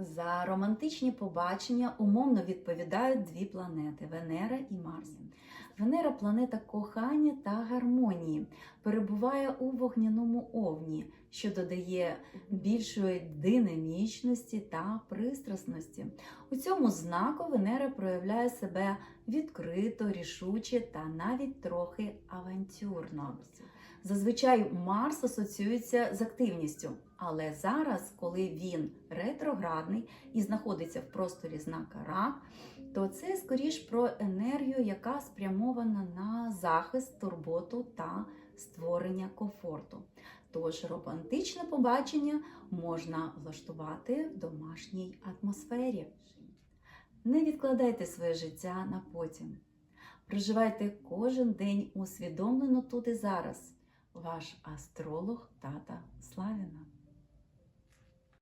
За романтичні побачення умовно відповідають дві планети Венера і Марс. Венера планета кохання та гармонії, перебуває у вогняному овні, що додає більшої динамічності та пристрасності. У цьому знаку Венера проявляє себе відкрито, рішуче та навіть трохи авантюрно. Зазвичай Марс асоціюється з активністю, але зараз, коли він ретроградний і знаходиться в просторі знака Рак, то це скоріш про енергію, яка спрямована на захист, турботу та створення комфорту. Тож романтичне побачення можна влаштувати в домашній атмосфері. Не відкладайте своє життя на потім. Проживайте кожен день усвідомлено тут і зараз. Ваш астролог Тата Славіна.